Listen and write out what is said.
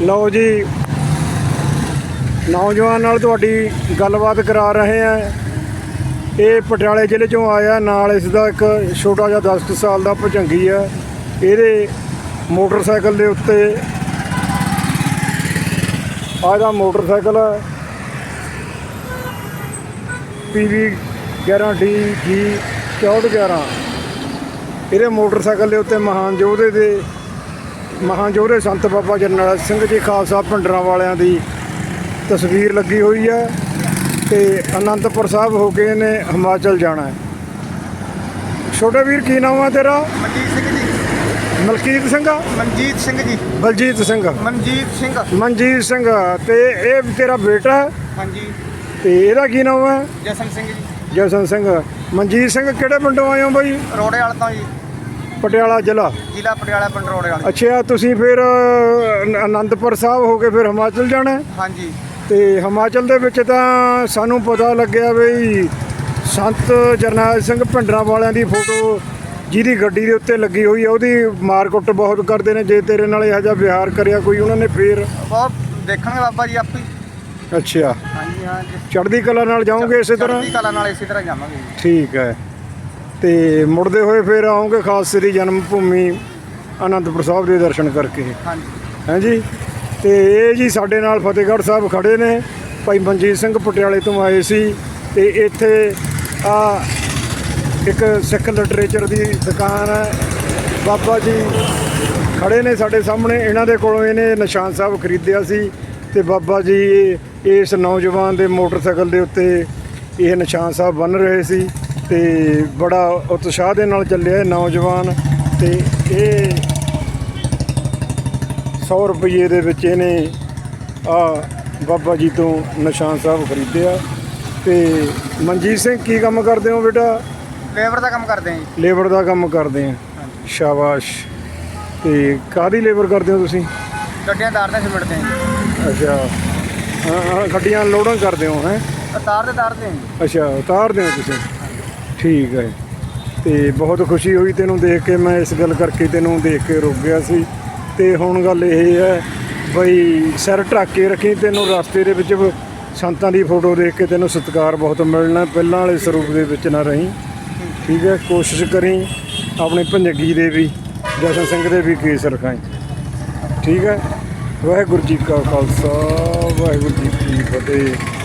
ਲਓ ਜੀ, ਨੌਜਵਾਨ ਨਾਲ ਤੁਹਾਡੀ ਗੱਲਬਾਤ ਕਰਾ ਰਹੇ ਆ ਇਹ ਪਟਿਆਲੇ ਜ਼ਿਲ੍ਹੇ ਚੋਂ ਆਇਆ, ਨਾਲ ਇਸ ਦਾ ਇੱਕ ਛੋਟਾ ਜਿਹਾ 10 ਕੁ ਸਾਲ ਦਾ ਭਜੰਗੀ ਆ। ਇਹਦੇ ਮੋਟਰਸਾਈਕਲ ਦੇ ਉੱਤੇ ਆ ਇਹਦਾ ਮੋਟਰਸਾਈਕਲ ਹੈ ਪੀਵੀ 11D ਜੀ 6411 ਇਹਦੇ ਮੋਟਰਸਾਈਕਲ ਦੇ ਉੱਤੇ ਮਹਾਨ ਯੋਧੇ ਦੇ ਯੋਧੇ ਸੰਤ ਬਾਬਾ ਜਰਨੈਲ ਸਿੰਘ ਜੀ ਖਾਲਸਾ ਭਿੰਡਰਾਂ ਵਾਲਿਆਂ ਦੀ ਤਸਵੀਰ ਲੱਗੀ ਹੋਈ ਹੈ ਤੇ ਅਨੰਦਪੁਰ ਸਾਹਿਬ ਹੋ ਕੇ ਇਹਨੇ ਹਿਮਾਚਲ ਜਾਣਾ ਹੈ। ਛੋਟੇ ਵੀਰ ਕੀ ਨਾਮ ਹੈ ਤੇਰਾ? ਮਨਜੀਤ ਸਿੰਘ ਜੀ। ਮਲਕੀਤ ਸਿੰਘ ਮਨਜੀਤ ਸਿੰਘ ਜੀ। ਬਲਜੀਤ ਸਿੰਘ। ਮਨਜੀਤ ਸਿੰਘ। ਮਨਜੀਤ ਸਿੰਘ ਤੇ ਇਹ ਤੇਰਾ ਬੇਟਾ ਹੈ? ਹਾਂਜੀ। ਤੇ ਇਹਦਾ ਕੀ ਨਾਮ ਹੈ? ਜਸਨ ਸਿੰਘ ਜੀ। ਜਸਨ ਸਿੰਘ। ਮਨਜੀਤ ਸਿੰਘ ਕਿਹੜੇ ਪਿੰਡੋਂ ਆਏ ਹੋ ਬਾਈ? ਰੋੜੇ ਵਾਲਾ ਤੋਂ ਜੀ। ਪਟਿਆਲਾ ਜ਼ਿਲ੍ਹਾ। ਜ਼ਿਲ੍ਹਾ ਪਟਿਆਲਾ ਪਿੰਡ ਰੋੜੇ ਵਾਲਾ ਅੱਛਾ ਤੁਸੀਂ ਫਿਰ ਅ, ਸਾਹਿਬ ਹੋ ਕੇ ਫਿਰ ਹਿਮਾਚਲ ਜਾਣਾ ਹੈ? ਹਾਂਜੀ। ਤੇ ਹਿਮਾਚਲ ਦੇ ਵਿੱਚ ਤਾਂ ਸਾਨੂੰ ਪਤਾ ਲੱਗਿਆ ਵੀ ਸੰਤ ਜਰਨੈਲ ਸਿੰਘ ਭਿੰਡਰਾਂ ਵਾਲਿਆਂ ਦੀ ਫੋਟੋ ਜਿਹਦੀ ਗੱਡੀ ਦੇ ਉੱਤੇ ਲੱਗੀ ਹੋਈ ਹੈ ਉਹਦੀ ਮਾਰਕੁੱਟ ਬਹੁਤ ਕਰਦੇ ਨੇ ਜੇ ਤੇਰੇ ਨਾਲ ਇਹੋ ਜਿਹਾ ਵਿਹਾਰ ਕਰਿਆ ਕੋਈ ਉਹਨਾਂ ਨੇ ਫੇਰ। ਬਹੁਤ ਦੇਖਣਗੇ ਬਾਬਾ ਜੀ ਆਪੇ। ਹੀ। ਅੱਛਾ। ਹਾਂਜੀ ਹਾਂ ਜੀ ਚੜ੍ਹਦੀ ਕਲਾ ਨਾਲ ਜਾਓਗੇ ਇਸੇ ਤਰ੍ਹਾਂ? ਚੜ੍ਹਦੀ ਕਲਾ ਨਾਲ ਇਸੇ ਤਰ੍ਹਾਂ ਜਾਵਾਂਗੇ। ਜੀ ਠੀਕ ਹੈ। ਤੇ ਮੁੜਦੇ ਹੋਏ ਫਿਰ ਆਓਗੇ ਖਾਸ ਸ੍ਰੀ ਜਨਮ ਭੂਮੀ ਆਨੰਦਪੁਰ ਸਾਹਿਬ ਦੇ ਦਰਸ਼ਨ ਕਰਕੇ। ਹਾਂਜੀ। ਹਾਂਜੀ? ਤੇ ਇਹ ਜੀ ਸਾਡੇ ਨਾਲ ਫਤਿਹਗੜ੍ਹ ਸਾਹਿਬ ਖੜੇ ਨੇ। ਭਾਈ ਮਨਜੀਤ ਸਿੰਘ ਪਟਿਆਲੇ ਤੋਂ ਆਏ ਸੀ ਤੇ ਇੱਥੇ ਆ ਇੱਕ ਸਿੱਖ ਲਿਟਰੇਚਰ ਦੀ ਦੁਕਾਨ ਹੈ। ਬਾਬਾ ਜੀ ਖੜੇ ਨੇ ਸਾਡੇ ਸਾਹਮਣੇ। ਇਹਨਾਂ ਦੇ ਕੋਲੋਂ ਇਹਨੇ ਨਿਸ਼ਾਨ ਸਾਹਿਬ ਖਰੀਦਿਆ ਸੀ ਤੇ ਬਾਬਾ ਜੀ ਇਸ ਨੌਜਵਾਨ ਦੇ ਮੋਟਰਸਾਈਕਲ ਦੇ ਉੱਤੇ ਇਹ ਨਿਸ਼ਾਨ ਸਾਹਿਬ ਬਨ ਰਹੇ ਸੀ। ਤੇ ਬੜਾ ਉਤਸ਼ਾਹ ਦੇ ਨਾਲ ਚੱਲਿਆ ਨੌਜਵਾਨ ਤੇ ਇਹ 100 ਰੁਪਏ ਦੇ ਵਿੱਚ ਇਹਨੇ ਆ ਬਾਬਾ ਜੀ ਤੋਂ ਨਿਸ਼ਾਨ ਸਾਹਿਬ ਖਰੀਦਿਆ ਤੇ ਮਨਜੀਤ ਸਿੰਘ ਕੀ ਕੰਮ ਕਰਦੇ ਹੋ ਬੇਟਾ? ਲੇਬਰ ਦਾ ਕੰਮ ਕਰਦੇ ਹਾਂ ਜੀ। ਲੇਬਰ ਦਾ ਕੰਮ ਕਰਦੇ ਆ। ਸ਼ਾਬਾਸ਼। ਤੇ ਕਾਦੀ ਲੇਬਰ ਕਰਦੇ ਹੋ ਤੁਸੀਂ? ਗੱਡੀਆਂ ਤਾਰਦੇ ਸਿਮਟਦੇ ਜੀ। ਅੱਛਾ। ਹਾਂ ਗੱਡੀਆਂ ਲੋਡਾਂ ਕਰਦੇ ਹੋ ਹੈ? ਤਾਰਦੇ ਤਾਰਦੇ ਜੀ। ਅੱਛਾ ਉਤਾਰਦੇ ਹੋ ਤੁਸੀਂ? ਠੀਕ ਹੈ। ਤੇ ਬਹੁਤ ਖੁਸ਼ੀ ਹੋਈ ਤੈਨੂੰ ਦੇਖ ਕੇ ਮੈਂ ਇਸ ਗੱਲ ਕਰਕੇ ਤੈਨੂੰ ਦੇਖ ਕੇ ਰੁਕ ਗਿਆ ਸੀ। ਤੇ ਹੁਣ ਗੱਲ ਇਹ ਹੈ ਬਈ ਸਿਰ ਢੱਕ ਕੇ ਰੱਖੀ ਤੈਨੂੰ ਰਸਤੇ ਦੇ ਵਿੱਚ। ਸੰਤਾਂ ਦੀ ਫੋਟੋ ਦੇਖ ਕੇ ਤੈਨੂੰ ਸਤਿਕਾਰ ਬਹੁਤ ਮਿਲਣਾ। ਪਹਿਲਾਂ ਵਾਲੇ ਸਰੂਪ ਦੇ ਵਿੱਚ ਨਾ ਰਹੀਂ। ਠੀਕ ਹੈ, ਕੋਸ਼ਿਸ਼ ਕਰੀ ਆਪਣੇ ਭੰਜਗੀ ਦੇ ਵੀ, ਜਸ਼ਨ ਸਿੰਘ ਦੇ ਵੀ ਕੇਸ ਰਖਾਈ। ਠੀਕ ਹੈ, ਵਾਹਿਗੁਰੂ ਜੀ ਕਾ ਖਾਲਸਾ, ਵਾਹਿਗੁਰੂ ਜੀ ਕੀ ਫਤਿਹ।